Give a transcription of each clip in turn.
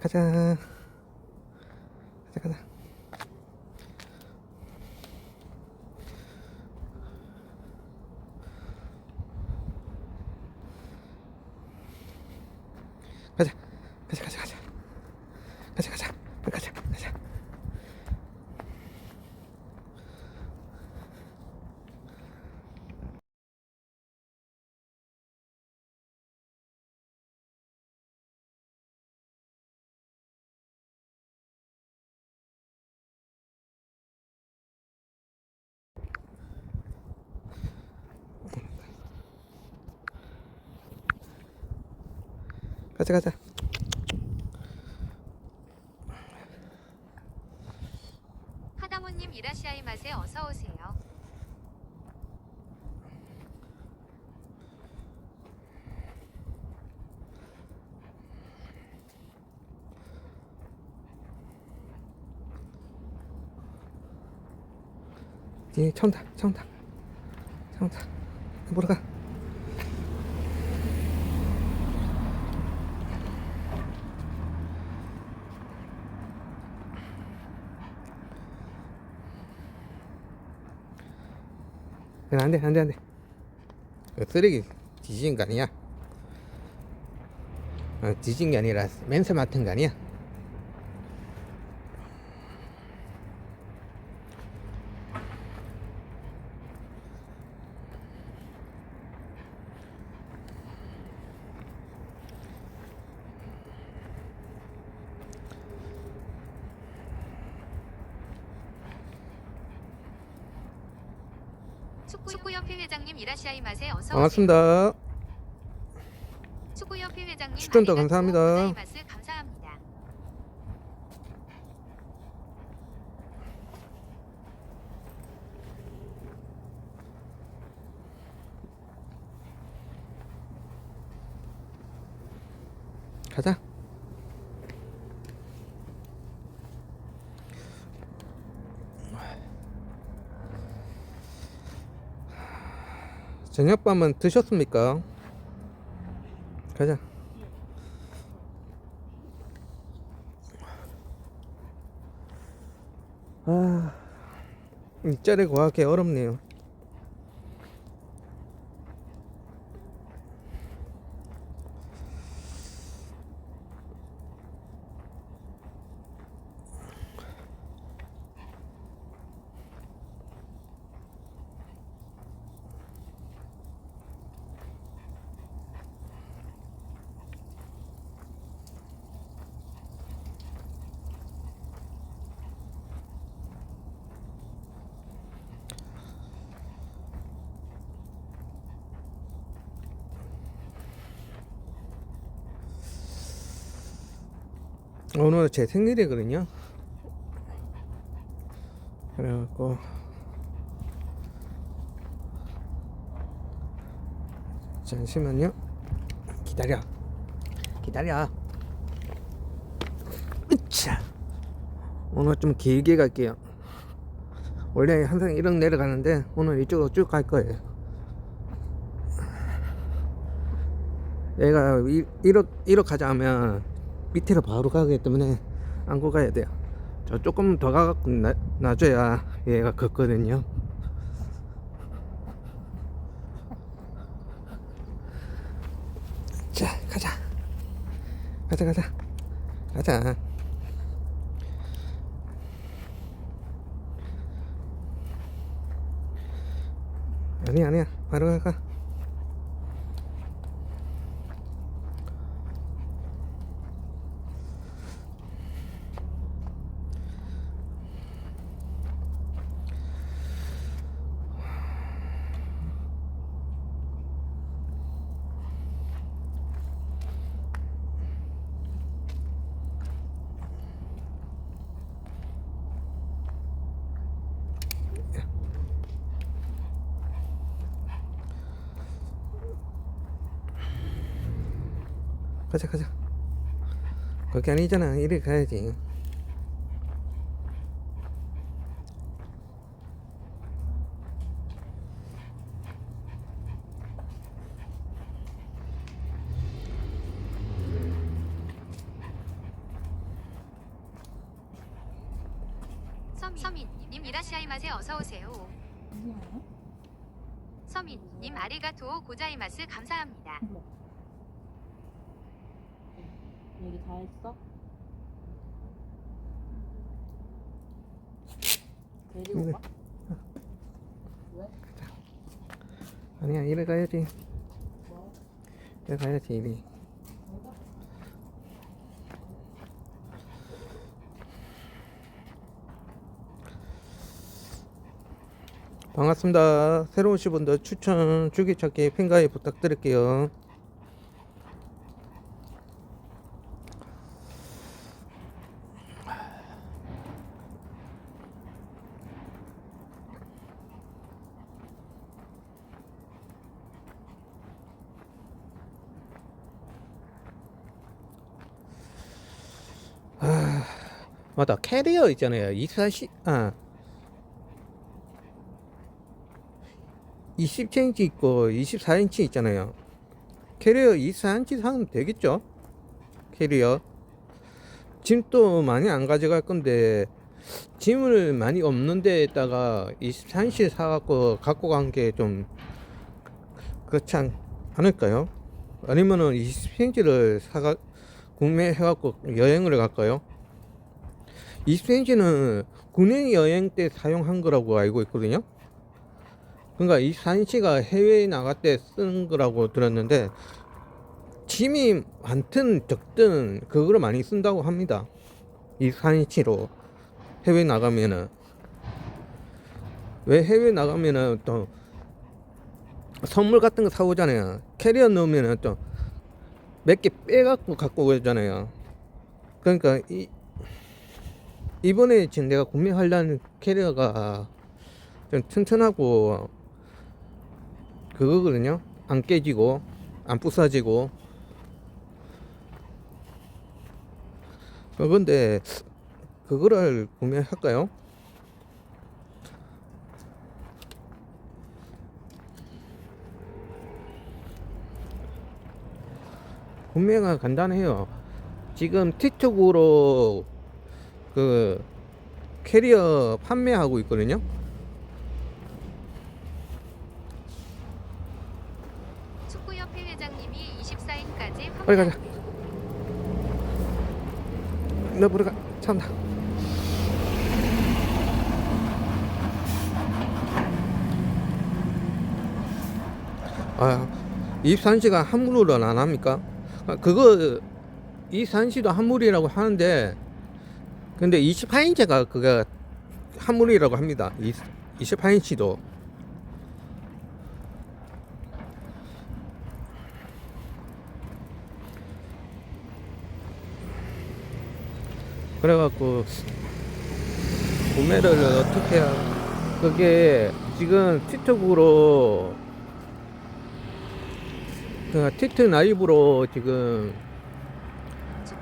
가자. 가자, 가자. 가자. 가자, 가자, 가자. 가자, 가자. 가자, 가자. 가자, 가자. 하다모님 이라시아이 맛에 어서 오세요. 뒤에 청당, 청당, 청당. 보러 가. 안 돼, 안 돼, 안 돼. 그 쓰레기 뒤진 거 아니야? 어, 뒤진 게 아니라 맨살 맡은 거 아니야? 축구협회 회장님 이라시아이 맛에 어서 오세요. 반갑습니다. 축구협회 회장님 추천도 감사합니다. 감사합니다. 가자. 저녁밥은 드셨습니까? 가자. 아, 이 짤에 구하기 어렵네요. 오늘 제 생일이거든요. 그래갖고 잠시만요. 기다려. 기다려. 으차. 오늘 좀 길게 갈게요. 원래 항상 이렇게 내려가는데 오늘 이쪽으로 쭉 갈 거예요. 얘가 이- 이렇게 이렇게 가자 하면 밑으로 바로 가기 때문에 안고 가야 돼요. 저 조금 더 가갖고 나, 놔줘야 얘가 걷거든요. 자, 가자. 가자, 가자. 가자. 아니야, 아니야. 바로 가, 가자 가자 거기 아니잖아 이리 가야지 서민님 이라시아이맛에 어서 오세요. 서민님 아리가토 고자이마스 감사합니다. 뭐? 얘기 다 했어? 데리고 네. 가? 왜? 아니야 이래 가야지 뭐? 이래 가야지 이리 반갑습니다 새로 오신 분들 추천 주기찾기 핑가입 부탁드릴게요 맞다. 캐리어 있잖아요. 24시 아. 20cm 있고 24인치 있잖아요. 캐리어 24인치 사면 되겠죠? 캐리어. 짐도 많이 안 가져갈 건데 짐을 많이 없는 데에다가 24인치 사갖고 갖고 간 게 좀 그렇지 않, 않을까요? 아니면은 20cm를 사가 구매해갖고 여행을 갈까요 20cm는 군행 여행 때 사용한 거라고 알고 있거든요. 그러니까 이 4인치가 해외에 나갈 때 쓰는 거라고 들었는데 짐이 많든 적든 그거를 많이 쓴다고 합니다. 이 4인치로 해외 나가면은 왜 해외 나가면은 또 선물 같은 거 사오잖아요. 캐리어 넣으면은 또 몇 개 빼갖고 갖고 오잖아요. 그러니까 이 이번에 지금 내가 구매하려는 캐리어가 좀 튼튼하고 그거거든요. 안 깨지고 안 부서지고 그건데 그거를 구매할까요? 구매가 간단해요. 지금 틱톡으로 그 캐리어 판매하고 있거든요. 축구협회 회장님이 24일까지 빨리 가자. 너 보러 가. 참다. 아, 24시간 한물로 안 합니까? 아, 그거 24시도 한물이라고 하는데 근데 28인치가 그가 한물이라고 합니다. 28인치도 그래갖고 구매를 어떻게 해야 그게 지금 틱톡으로 그 틱톡 라이브로 지금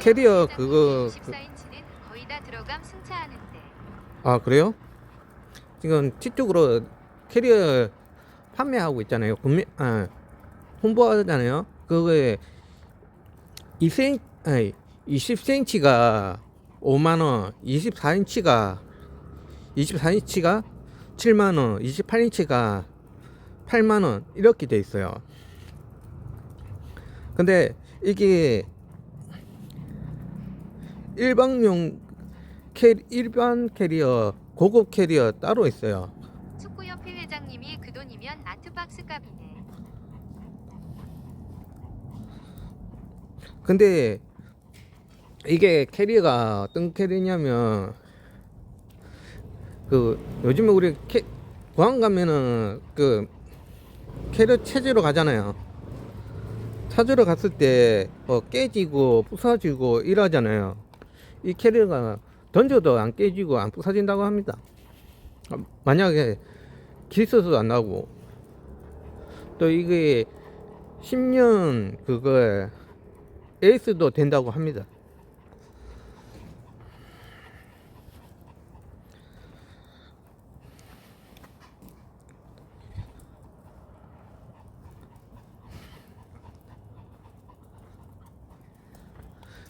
캐리어 그거- 24인치는 거의 다 들어감 승차하는데 아 그래요? 지금 틱톡으로 캐리어 판매하고 있잖아요. 구매 아 홍보하잖아요. 그거에 2cm 아니 20cm가 5만 원, 24인치가 24인치가 7만 원, 28인치가 8만 원 이렇게 돼 있어요. 근데 이게 일반용 캐 일반 캐리어 고급 캐리어 따로 있어요. 축구협회 회장님이 그 돈이면 아트박스 값이네. 근데 이게 캐리어가 어떤 캐리냐면 그 요즘에 우리 캐, 공항 가면은 그 캐리어 체제로 가잖아요. 찾으러 갔을 때 어, 깨지고 부서지고 이러잖아요. 이 캐리어가 던져도 안 깨지고 안 부서진다고 합니다. 어, 만약에 기스도 안 나고 또 이게 10년 그거에 에이스도 된다고 합니다.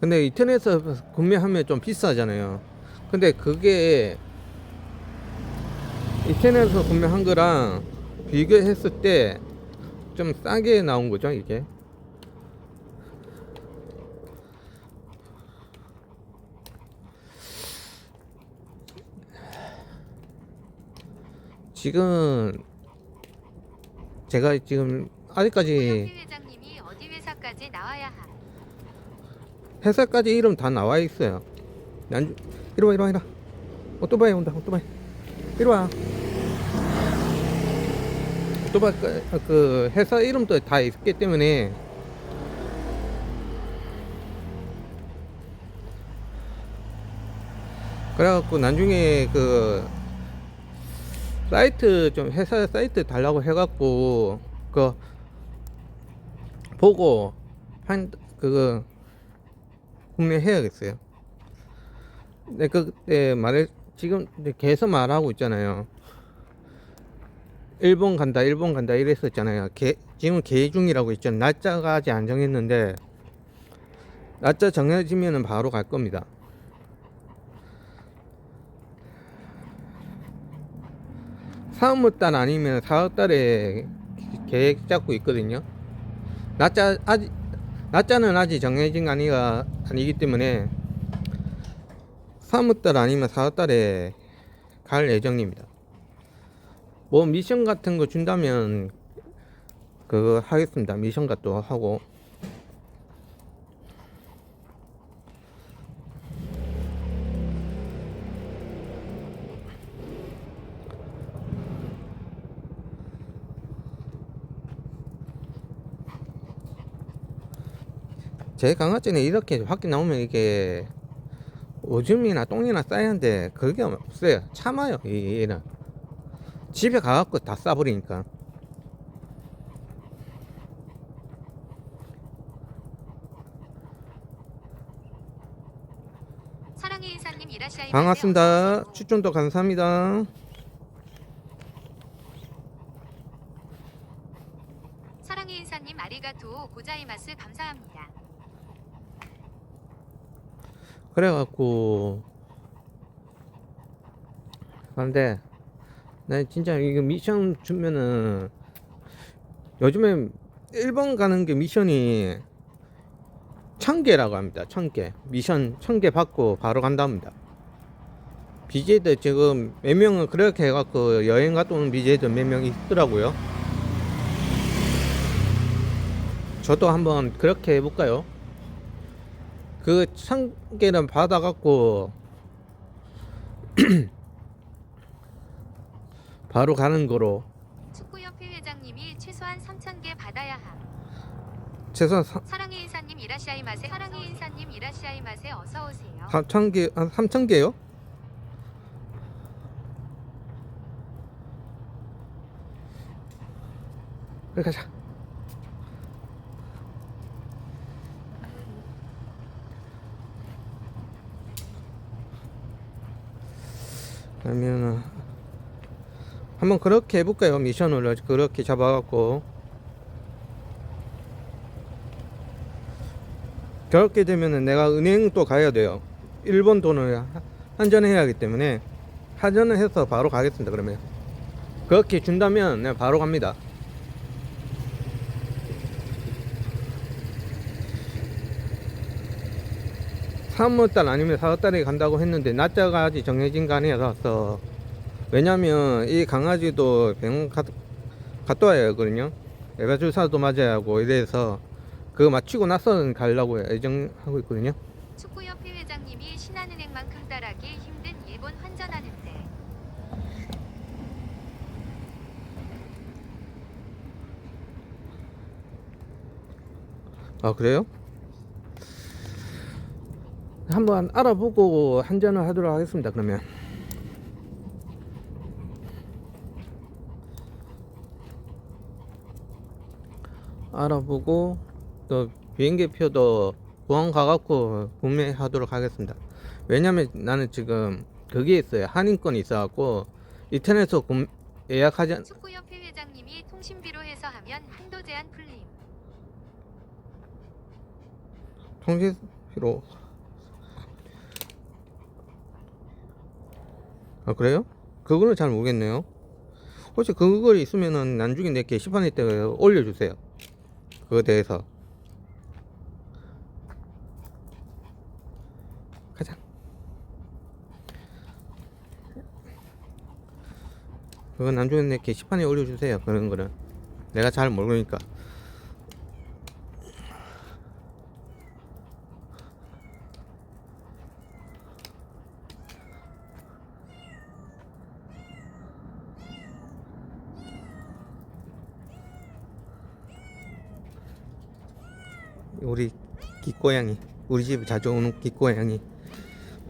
근데 인터넷에서 구매하면 좀 비싸잖아요. 근데 그게 이태널에서 구매한 거랑 비교했을 때 좀 싸게 나온 거죠 이게 지금 제가 지금 아직까지 회장님이 어디 회사까지 나와야 함. 회사까지 이름 다 나와 있어요. 난 이리 와 이리 와 이리 와. 오토바이 온다 오토바이. 이리 와. 오토바이 그, 그 회사 이름도 다 있기 때문에 그래갖고 나중에 그 사이트 좀 회사 사이트 달라고 해갖고 그 보고 한 그 거 구매해야겠어요. 네, 그때 말을 지금 이제 계속 말하고 있잖아요. 일본 간다, 일본 간다 이랬었잖아요. 개, 지금 계획 중이라고 있죠. 날짜가 아직 안 정했는데 날짜 정해지면은 바로 갈 겁니다. 사업달 아니면 사업달에 계획 잡고 있거든요. 날짜 아직 날짜는 아직 정해진 게 아니가 아니기 때문에 3월달 아니면 4월달에 갈 예정입니다. 뭐 미션 같은 거 준다면 그거 하겠습니다. 미션 같도 하고 제 강아지는 이렇게 밖에 나오면 이게 오줌이나 똥이나 싸야하는데 그게 없어요. 참아요. 이- 얘는 집에 가갖고 다 싸버리니까. 반갑습니다. 추천도 감사합니다. 사랑의 인사님 아리가토 고자이마스 감사합니다. 그래갖고 근데 나 진짜 이거 미션 주면은 요즘에 일본 가는 게 미션이 천 개라고 합니다. 천 개. 미션 천개 받고 바로 간답니다. BJ들 지금 몇 명은 그렇게 해갖고 여행 갔다 오는 BJ들 몇명 있더라고요. 저도 한번 그렇게 해볼까요? 그천 개는 받아갖고 바로 가는 거로 축구협회 회장님이 최소한 3,000개 받아야 함. 최소한 사- 사랑의 인사님 이라시아이 마세 사랑의 인사님 이라시아이 마세 어서 오세요. 4천 개, 한 3천 개요? 그래 가자. 그러면은 한번 그렇게 해볼까요? 미션을 그렇게 잡아갖고 그렇게 되면은 내가 은행 또 가야 돼요. 일본 돈을 하- 환전해야 하기 때문에 환전을 해서 바로 가겠습니다. 그러면 그렇게 준다면 내가 바로 갑니다. 삼월달 아니면 4월달에 간다고 했는데 날짜가 아직 정해진 거 아니라서 왜냐면 이 강아지도 병원 가, 갔다 와야 하거든요. 애가 주사도 맞아야 하고 이래서 그거 마치고 나서 가려고 예정하고 있거든요. 축구협회 회장님이 신한은행만큼 따라기 힘든 일본 환전하는데 아 그래요? 한번 알아보고 한 잔을 하도록 하겠습니다. 그러면 알아보고 또 비행기 표도 공항 가갖고 구매하도록 하겠습니다. 왜냐면 나는 지금 거기에 있어요. 한인권이 있어갖고 구- 예약하지 않- 축구협회 회장님이 통신비로 해서 하면 한도 제한 풀림. 통신비로 아 그래요? 그거는 잘 모르겠네요 혹시 그거 있으면은 나중에 내 게시판에 때 올려주세요. 그거에 대해서. 가자. 그거 나중에 내 게시판에 올려주세요. 그런 거는 내가 잘 모르니까. 우리 기고양이 우리 집에 자주 오는 기고양이